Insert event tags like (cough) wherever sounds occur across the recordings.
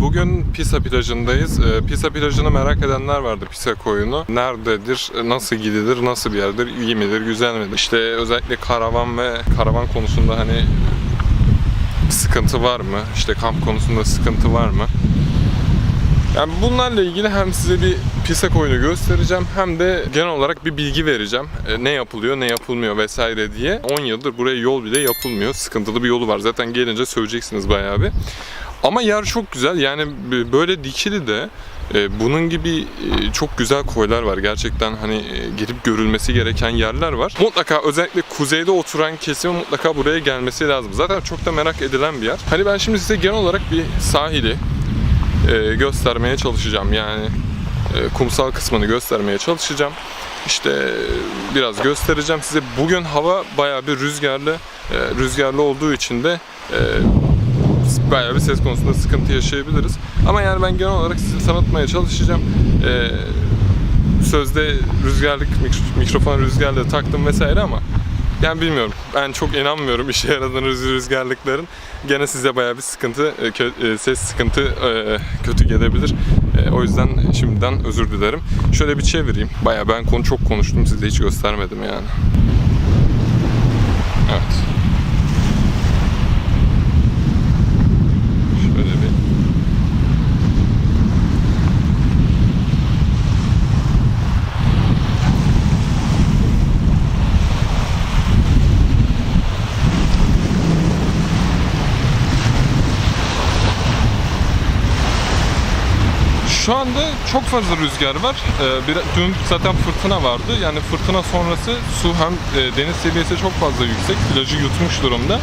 Bugün Pisa plajındayız. Ee, Pisa plajını merak edenler vardı Pisa koyunu. Nerededir, nasıl gidilir, nasıl bir yerdir, iyi midir, güzel midir? İşte özellikle karavan ve karavan konusunda hani sıkıntı var mı? İşte kamp konusunda sıkıntı var mı? Yani bunlarla ilgili hem size bir Pisa koyunu göstereceğim hem de genel olarak bir bilgi vereceğim. E, ne yapılıyor, ne yapılmıyor vesaire diye. 10 yıldır buraya yol bile yapılmıyor. Sıkıntılı bir yolu var. Zaten gelince söyleyeceksiniz bayağı bir. Ama yer çok güzel. Yani böyle dikili de e, bunun gibi e, çok güzel koylar var. Gerçekten hani e, girip görülmesi gereken yerler var. Mutlaka özellikle kuzeyde oturan kesimin mutlaka buraya gelmesi lazım. Zaten çok da merak edilen bir yer. Hani ben şimdi size genel olarak bir sahili, göstermeye çalışacağım. Yani kumsal kısmını göstermeye çalışacağım. İşte biraz göstereceğim size. Bugün hava bayağı bir rüzgarlı. Rüzgarlı olduğu için de bayağı bir ses konusunda sıkıntı yaşayabiliriz. Ama yani ben genel olarak size tanıtmaya çalışacağım. E, sözde rüzgarlık mik- mikrofon rüzgarlığı taktım vesaire ama yani bilmiyorum. Ben çok inanmıyorum işe yaradığını rüz- rüzgarlıkların. Gene size bayağı bir sıkıntı, e, e, ses sıkıntı e, kötü gelebilir. O yüzden şimdiden özür dilerim. Şöyle bir çevireyim. Bayağı ben konu çok konuştum size hiç göstermedim yani. Evet. Şöyle bir Şu anda çok fazla rüzgar var. Ee, bir, dün zaten fırtına vardı. Yani fırtına sonrası su hem e, deniz seviyesi çok fazla yüksek. Plajı yutmuş durumda.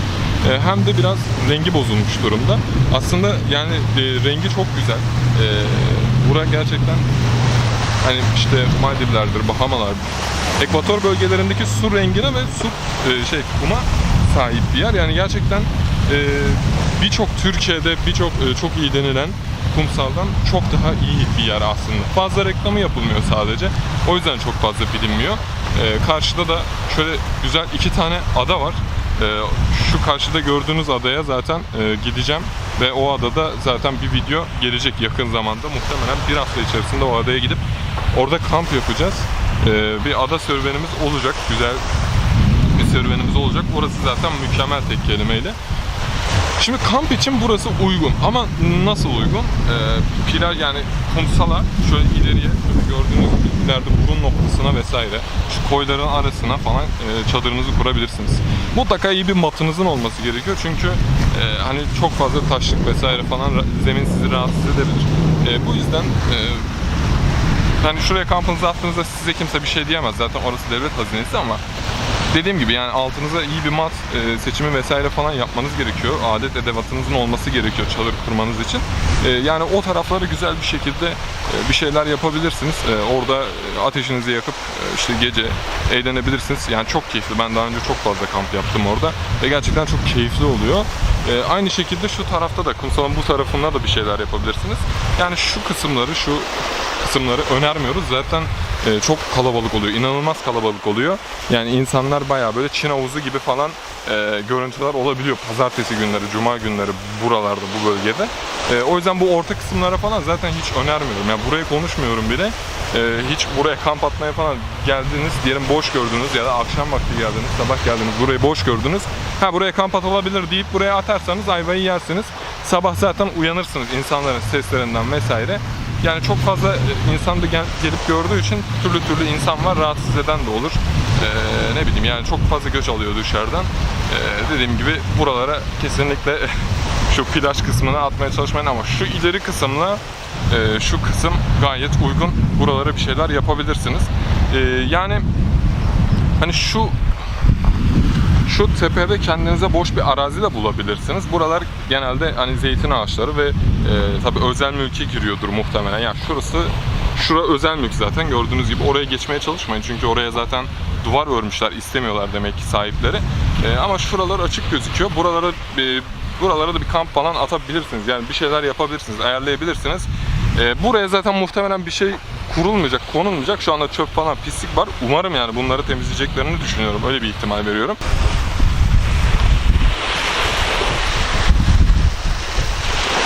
E, hem de biraz rengi bozulmuş durumda. Aslında yani e, rengi çok güzel. E, bura gerçekten hani işte Maldivler'dir, Bahamalar, Ekvator bölgelerindeki su rengine ve su e, şey kuma sahip bir yer. Yani gerçekten e, birçok Türkiye'de birçok e, çok iyi denilen kumsaldan çok daha iyi bir yer aslında. Fazla reklamı yapılmıyor sadece. O yüzden çok fazla bilinmiyor. E, karşıda da şöyle güzel iki tane ada var. E, şu karşıda gördüğünüz adaya zaten e, gideceğim ve o adada zaten bir video gelecek yakın zamanda. Muhtemelen bir hafta içerisinde o adaya gidip orada kamp yapacağız. E, bir ada serüvenimiz olacak. Güzel bir serüvenimiz olacak. Orası zaten mükemmel tek kelimeyle. Şimdi kamp için burası uygun ama nasıl uygun? Ee, plaj yani kumsala şöyle ileriye şöyle gördüğünüz gibi ileride burun noktasına vesaire şu koyların arasına falan e, çadırınızı kurabilirsiniz. Mutlaka iyi bir matınızın olması gerekiyor çünkü e, hani çok fazla taşlık vesaire falan zemin sizi rahatsız edebilir. E, bu yüzden e, yani şuraya kampınızı attığınızda size kimse bir şey diyemez. Zaten orası devlet hazinesi ama dediğim gibi yani altınıza iyi bir mat e, seçimi vesaire falan yapmanız gerekiyor. Adet edevatınızın olması gerekiyor çadır kurmanız için. E, yani o tarafları güzel bir şekilde e, bir şeyler yapabilirsiniz. E, orada e, ateşinizi yakıp e, işte gece eğlenebilirsiniz. Yani çok keyifli. Ben daha önce çok fazla kamp yaptım orada ve gerçekten çok keyifli oluyor. E, aynı şekilde şu tarafta da kumsalın bu tarafında da bir şeyler yapabilirsiniz. Yani şu kısımları şu kısımları önermiyoruz. Zaten e, çok kalabalık oluyor. İnanılmaz kalabalık oluyor. Yani insanlar bayağı böyle Çin havuzu gibi falan e, görüntüler olabiliyor. Pazartesi günleri, cuma günleri buralarda, bu bölgede. E, o yüzden bu orta kısımlara falan zaten hiç önermiyorum. Yani burayı konuşmuyorum bile. E, hiç buraya kamp atmaya falan geldiniz, diyelim boş gördünüz ya da akşam vakti geldiniz, sabah geldiniz, burayı boş gördünüz. Ha buraya kamp atılabilir deyip buraya atarsanız ayvayı yersiniz. Sabah zaten uyanırsınız insanların seslerinden vesaire. Yani çok fazla e, insan da gel- gelip gördüğü için türlü türlü insan var. Rahatsız eden de olur. Ee, ne bileyim yani çok fazla göç alıyor dışarıdan. Ee, dediğim gibi buralara kesinlikle (laughs) şu plaj kısmına atmaya çalışmayın ama şu ileri kısımla e, şu kısım gayet uygun. Buralara bir şeyler yapabilirsiniz. Ee, yani hani şu şu tepede kendinize boş bir arazi de bulabilirsiniz. Buralar genelde hani zeytin ağaçları ve e, tabi özel mülke giriyordur muhtemelen. Yani şurası şura özel mülk zaten gördüğünüz gibi oraya geçmeye çalışmayın. Çünkü oraya zaten duvar örmüşler istemiyorlar demek ki sahipleri. E, ama şuralar açık gözüküyor. Buralara e, buralara da bir kamp falan atabilirsiniz. Yani bir şeyler yapabilirsiniz, ayarlayabilirsiniz. E, buraya zaten muhtemelen bir şey kurulmayacak, konulmayacak. Şu anda çöp falan pislik var. Umarım yani bunları temizleyeceklerini düşünüyorum. Öyle bir ihtimal veriyorum.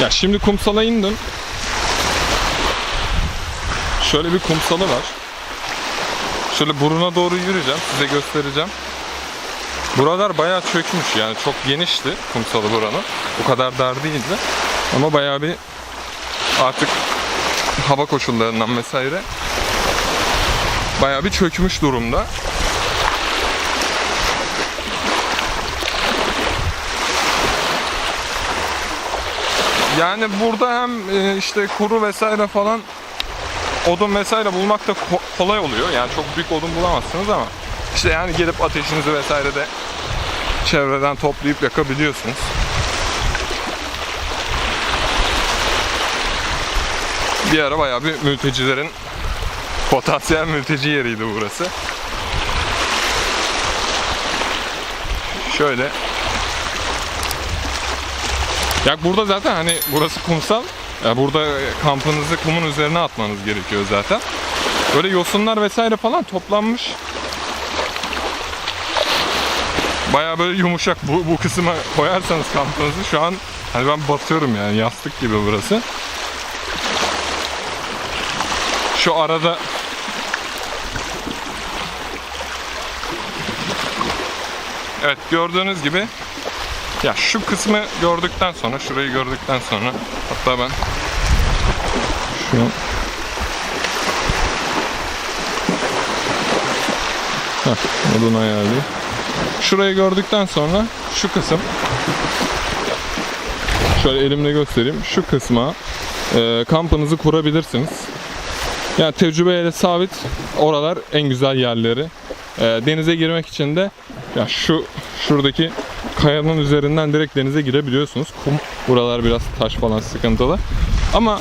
Ya şimdi kumsala indim. Şöyle bir kumsalı var. Şöyle buruna doğru yürüyeceğim. Size göstereceğim. Buralar bayağı çökmüş yani çok genişti kumsalı buranın. O kadar dar değildi. Ama bayağı bir artık hava koşullarından vesaire bayağı bir çökmüş durumda. Yani burada hem e, işte kuru vesaire falan odun vesaire bulmak da ko- kolay oluyor. Yani çok büyük odun bulamazsınız ama işte yani gelip ateşinizi vesaire de çevreden toplayıp yakabiliyorsunuz. Bir ara bayağı bir mültecilerin potansiyel mülteci yeriydi burası. Şöyle. Ya burada zaten hani burası kumsal. Ya burada kampınızı kumun üzerine atmanız gerekiyor zaten. Böyle yosunlar vesaire falan toplanmış. Baya böyle yumuşak bu, bu kısma koyarsanız kampınızı şu an hani ben batıyorum yani yastık gibi burası. Şu arada Evet gördüğünüz gibi ya şu kısmı gördükten sonra şurayı gördükten sonra hatta ben şu Heh, odun ayarlayayım. Şurayı gördükten sonra şu kısım şöyle elimle göstereyim. Şu kısma e, kampınızı kurabilirsiniz. Yani tecrübeyle sabit oralar en güzel yerleri. E, denize girmek için de ya şu şuradaki kayanın üzerinden direkt denize girebiliyorsunuz. Kum buralar biraz taş falan sıkıntılı. Ama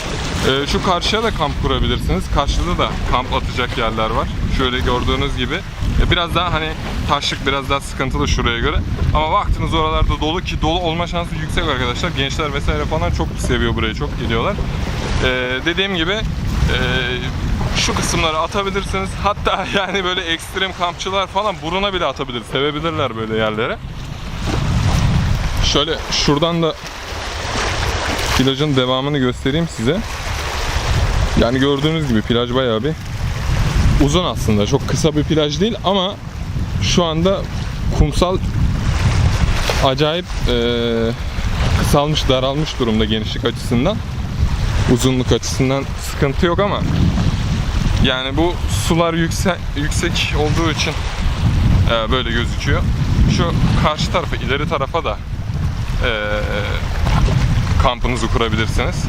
e, şu karşıya da kamp kurabilirsiniz. Karşıda da kamp atacak yerler var. Şöyle gördüğünüz gibi. E, biraz daha hani taşlık biraz daha sıkıntılı şuraya göre. Ama vaktiniz oralarda dolu ki dolu olma şansı yüksek arkadaşlar. Gençler vesaire falan çok seviyor burayı. Çok geliyorlar. E, dediğim gibi e, şu kısımları atabilirsiniz. Hatta (laughs) yani böyle ekstrem kampçılar falan buruna bile atabilir. Sevebilirler böyle yerlere. Şöyle şuradan da plajın devamını göstereyim size. Yani gördüğünüz gibi plaj bayağı bir uzun aslında. Çok kısa bir plaj değil ama şu anda kumsal acayip eee, kısalmış, daralmış durumda genişlik açısından. Uzunluk açısından sıkıntı yok ama yani bu sular yüksek yüksek olduğu için eee, böyle gözüküyor. Şu karşı tarafa, ileri tarafa da eee, kampınızı kurabilirsiniz.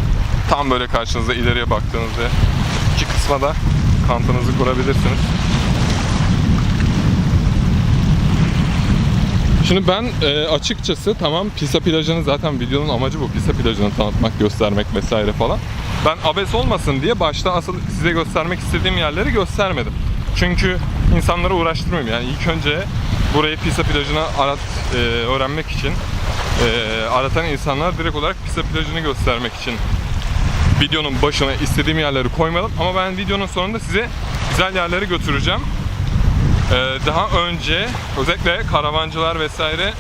Tam böyle karşınızda ileriye baktığınızda iki kısma da kampınızı kurabilirsiniz. Şimdi ben e, açıkçası tamam Pisa plajını zaten videonun amacı bu. Pisa plajını tanıtmak, göstermek vesaire falan. Ben abes olmasın diye başta asıl size göstermek istediğim yerleri göstermedim. Çünkü insanları uğraştırmıyorum. Yani ilk önce burayı Pisa plajına arat, e, öğrenmek için e, aratan insanlar direkt olarak Pisa plajını göstermek için videonun başına istediğim yerleri koymadım. Ama ben videonun sonunda size güzel yerleri götüreceğim. Ee, daha önce özellikle karavancılar vesaire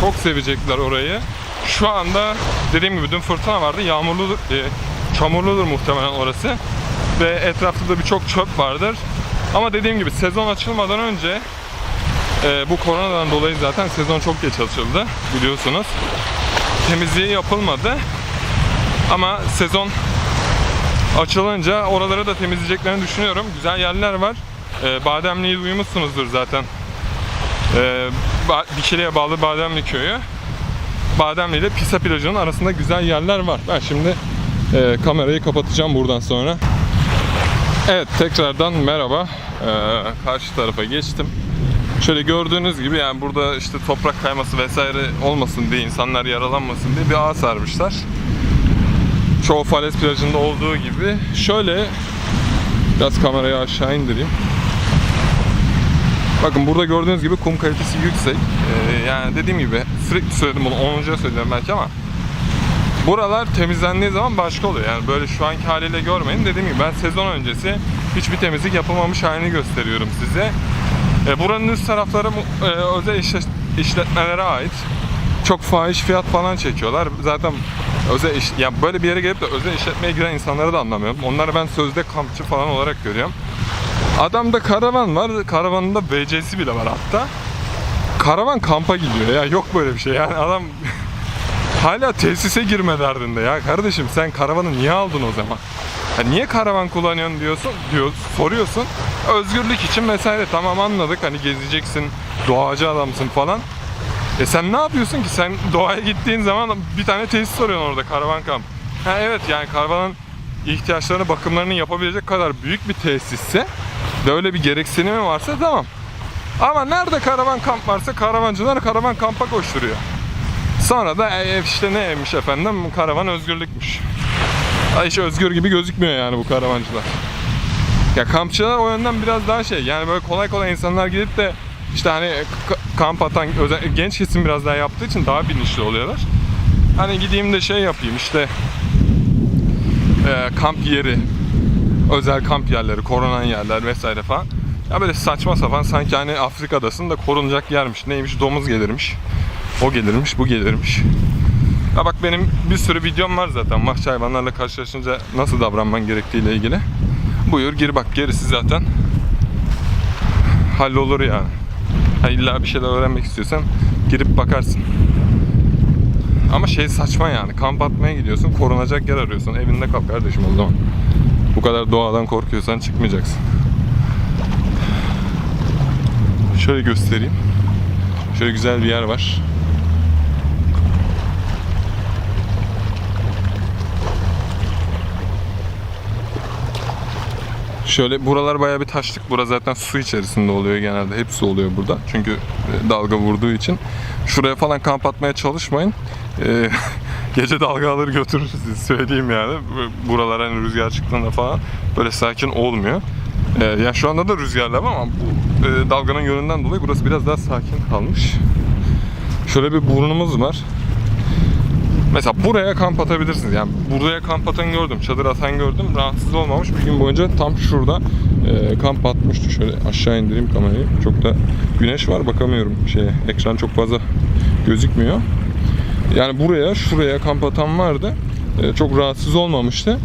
çok sevecekler orayı. Şu anda dediğim gibi dün fırtına vardı. Yağmurlu, e, çamurludur muhtemelen orası. Ve etrafta da birçok çöp vardır. Ama dediğim gibi sezon açılmadan önce e, bu koronadan dolayı zaten sezon çok geç açıldı biliyorsunuz. Temizliği yapılmadı. Ama sezon açılınca oraları da temizleyeceklerini düşünüyorum. Güzel yerler var. Ee, Bademli'yi duymuşsunuzdur zaten. Ba- Dikili'ye bağlı Bademli köyü. Bademli ile Pisa plajının arasında güzel yerler var. Ben şimdi e, kamerayı kapatacağım buradan sonra. Evet tekrardan merhaba. Ee, karşı tarafa geçtim. Şöyle gördüğünüz gibi yani burada işte toprak kayması vesaire olmasın diye insanlar yaralanmasın diye bir ağ sarmışlar çoğu Fales plajında olduğu gibi şöyle biraz kamerayı aşağı indireyim. Bakın burada gördüğünüz gibi kum kalitesi yüksek. Ee, yani dediğim gibi sürekli söyledim bunu 10. söylüyorum belki ama buralar temizlendiği zaman başka oluyor. Yani böyle şu anki haliyle görmeyin. Dediğim gibi ben sezon öncesi hiçbir temizlik yapılmamış halini gösteriyorum size. Ee, buranın üst tarafları e, özel işlet- işletmelere ait. Çok fahiş fiyat falan çekiyorlar. Zaten özel iş, ya böyle bir yere gelip de özel işletmeye giren insanları da anlamıyorum. Onları ben sözde kampçı falan olarak görüyorum. Adamda karavan var, karavanında VC'si bile var hatta. Karavan kampa gidiyor ya, yok böyle bir şey yani adam (laughs) hala tesise girme derdinde ya. Kardeşim sen karavanı niye aldın o zaman? Ya niye karavan kullanıyorsun diyorsun, diyor, soruyorsun. Özgürlük için vesaire tamam anladık hani gezeceksin, doğacı adamsın falan. E sen ne yapıyorsun ki? Sen doğaya gittiğin zaman bir tane tesis soruyorsun orada karavan kamp. Ha evet yani karavanın ihtiyaçlarını, bakımlarını yapabilecek kadar büyük bir tesisse ve öyle bir gereksinimi varsa tamam. Ama nerede karavan kamp varsa karavancılar karavan kampa koşturuyor. Sonra da e, işte neymiş efendim karavan özgürlükmüş. Hiç özgür gibi gözükmüyor yani bu karavancılar. Ya kampçılar o yönden biraz daha şey yani böyle kolay kolay insanlar gidip de işte hani kamp atan genç kesim biraz daha yaptığı için daha bilinçli oluyorlar. Hani gideyim de şey yapayım işte e, kamp yeri, özel kamp yerleri, korunan yerler vesaire falan. Ya böyle saçma sapan sanki hani Afrika'dasın da korunacak yermiş. Neymiş domuz gelirmiş. O gelirmiş, bu gelirmiş. Ya bak benim bir sürü videom var zaten vahşi hayvanlarla karşılaşınca nasıl davranman gerektiğiyle ilgili. Buyur gir bak gerisi zaten hallolur yani. Ha illa bir şeyler öğrenmek istiyorsan girip bakarsın. Ama şey saçma yani kamp atmaya gidiyorsun korunacak yer arıyorsun evinde kal kardeşim o zaman. Bu kadar doğadan korkuyorsan çıkmayacaksın. Şöyle göstereyim. Şöyle güzel bir yer var. Şöyle buralar bayağı bir taşlık. Bura zaten su içerisinde oluyor genelde. Hepsi oluyor burada. Çünkü e, dalga vurduğu için. Şuraya falan kamp atmaya çalışmayın. E, (laughs) gece dalga alır götürür sizi söyleyeyim yani. Buralar hani rüzgar çıktığında falan böyle sakin olmuyor. E, yani şu anda da rüzgarlı ama bu e, dalganın yönünden dolayı burası biraz daha sakin kalmış. Şöyle bir burnumuz var. Mesela buraya kamp atabilirsiniz. Yani buraya kamp atan gördüm, çadır atan gördüm. Rahatsız olmamış. Bir gün boyunca tam şurada e, kamp atmıştı. Şöyle aşağı indireyim kamerayı. Çok da güneş var bakamıyorum şeye. Ekran çok fazla gözükmüyor. Yani buraya, şuraya kamp atan vardı. E, çok rahatsız olmamıştı.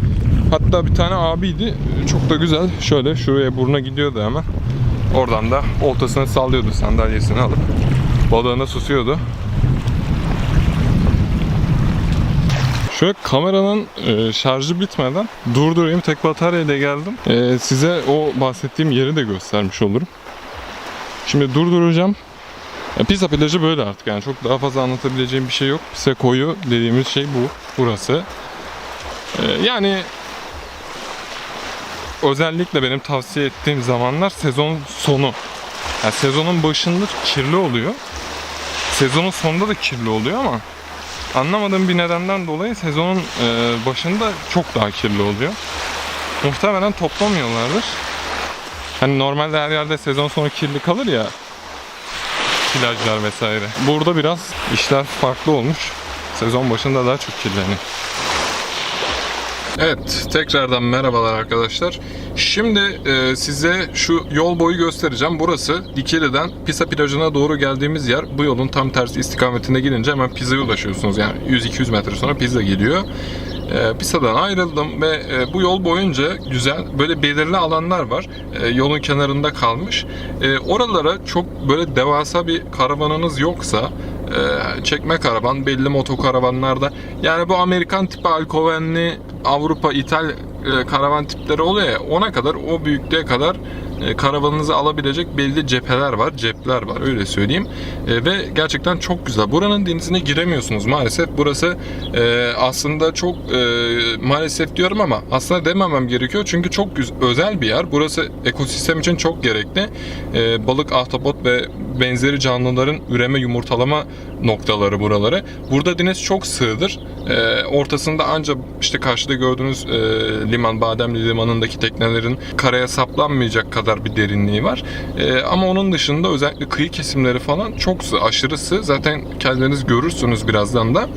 Hatta bir tane abiydi. E, Çok da güzel. Şöyle şuraya buruna gidiyordu hemen. Oradan da oltasını sallıyordu sandalyesini alıp. Balığına susuyordu. Şöyle kameranın e, şarjı bitmeden durdurayım. Tek bataryayla geldim. E, size o bahsettiğim yeri de göstermiş olurum. Şimdi durduracağım. E, Pisa plajı böyle artık yani çok daha fazla anlatabileceğim bir şey yok. Pisa koyu dediğimiz şey bu. Burası. E, yani özellikle benim tavsiye ettiğim zamanlar sezon sonu. Yani sezonun başında kirli oluyor. Sezonun sonunda da kirli oluyor ama anlamadığım bir nedenden dolayı sezonun e, başında çok daha kirli oluyor. Muhtemelen toplamıyorlardır. Hani normalde her yerde sezon sonu kirli kalır ya plajlar vesaire. Burada biraz işler farklı olmuş. Sezon başında daha çok kirleniyor. Evet, tekrardan merhabalar arkadaşlar. Şimdi e, size şu yol boyu göstereceğim. Burası Dikili'den Pisa plajına doğru geldiğimiz yer. Bu yolun tam tersi istikametine gidince hemen Pisa'ya ulaşıyorsunuz. Yani 100-200 metre sonra Pisa geliyor. E, Pisa'dan ayrıldım ve e, bu yol boyunca güzel böyle belirli alanlar var. E, yolun kenarında kalmış. E, oralara çok böyle devasa bir karavanınız yoksa e, çekme karavan belli motokaravanlarda yani bu Amerikan tipi alkovenli Avrupa İtal e, karavan tipleri oluyor ya ona kadar o büyüklüğe kadar e, karavanınızı alabilecek belli cepheler var, cepler var öyle söyleyeyim. E, ve gerçekten çok güzel. Buranın denizine giremiyorsunuz maalesef. Burası e, aslında çok e, maalesef diyorum ama aslında dememem gerekiyor. Çünkü çok özel bir yer. Burası ekosistem için çok gerekli. E, balık, ahtapot ve benzeri canlıların üreme, yumurtalama noktaları buraları. Burada deniz çok sığdır. E, ortasında ancak işte karşıda gördüğünüz e, liman, Bademli limanındaki teknelerin karaya saplanmayacak kadar bir derinliği var. E, ama onun dışında özellikle kıyı kesimleri falan çok sığ, aşırı sığ. Zaten kendiniz görürsünüz birazdan da.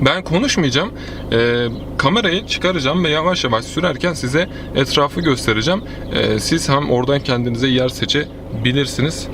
Ben konuşmayacağım. Ee, kamerayı çıkaracağım ve yavaş yavaş sürerken size etrafı göstereceğim. Ee, siz hem oradan kendinize yer seçebilirsiniz.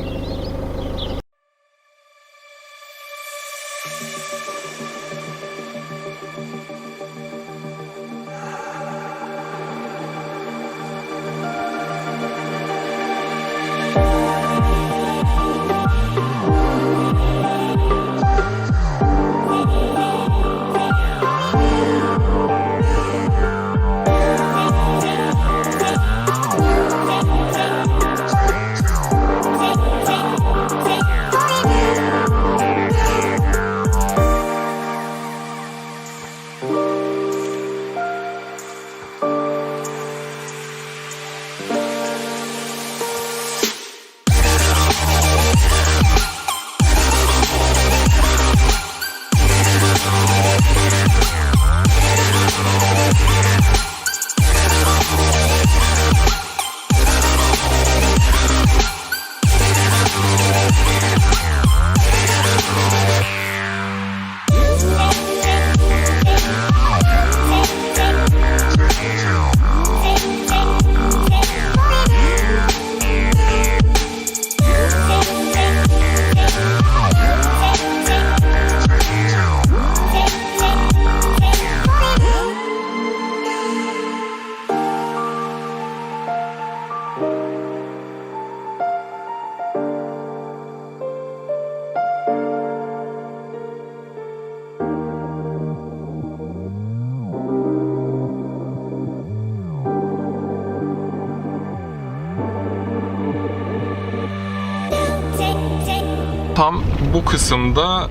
Tam bu kısımda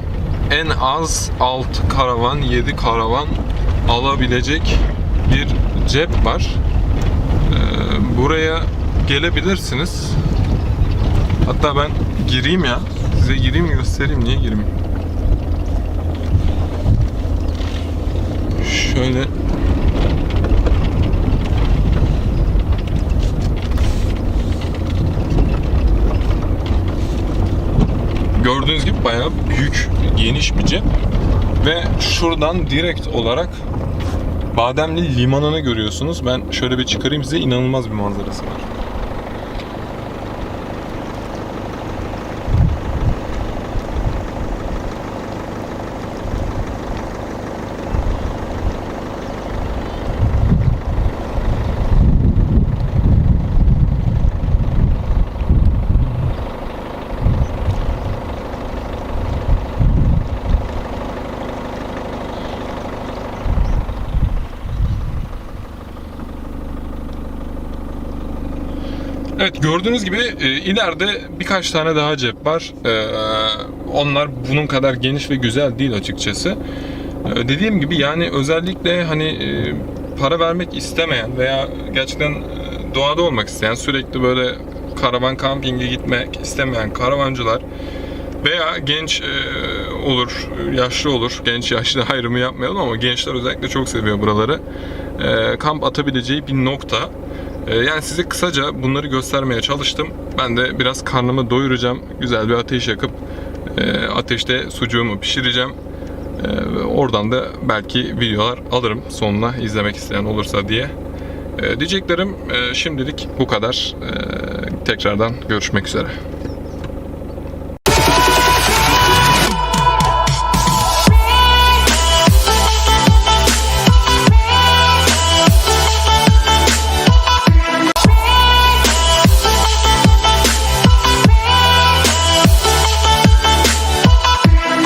en az 6 karavan, 7 karavan alabilecek bir cep var. Ee, buraya gelebilirsiniz. Hatta ben gireyim ya. Size gireyim göstereyim. Niye gireyim? Şöyle Gördüğünüz gibi bayağı büyük, geniş bir cep. Ve şuradan direkt olarak Bademli limanını görüyorsunuz. Ben şöyle bir çıkarayım size inanılmaz bir manzarası var. Evet gördüğünüz gibi e, ileride birkaç tane daha cep var. E, onlar bunun kadar geniş ve güzel değil açıkçası. E, dediğim gibi yani özellikle hani e, para vermek istemeyen veya gerçekten e, doğada olmak isteyen sürekli böyle karavan kampinge gitmek istemeyen karavancılar veya genç e, olur, yaşlı olur. Genç yaşlı (laughs) ayrımı yapmayalım ama gençler özellikle çok seviyor buraları. E, kamp atabileceği bir nokta. E, yani size kısaca bunları göstermeye çalıştım. Ben de biraz karnımı doyuracağım. Güzel bir ateş yakıp e, ateşte sucuğumu pişireceğim. E, ve oradan da belki videolar alırım sonuna izlemek isteyen olursa diye. E, diyeceklerim e, şimdilik bu kadar. Tekrardan görüşmek üzere.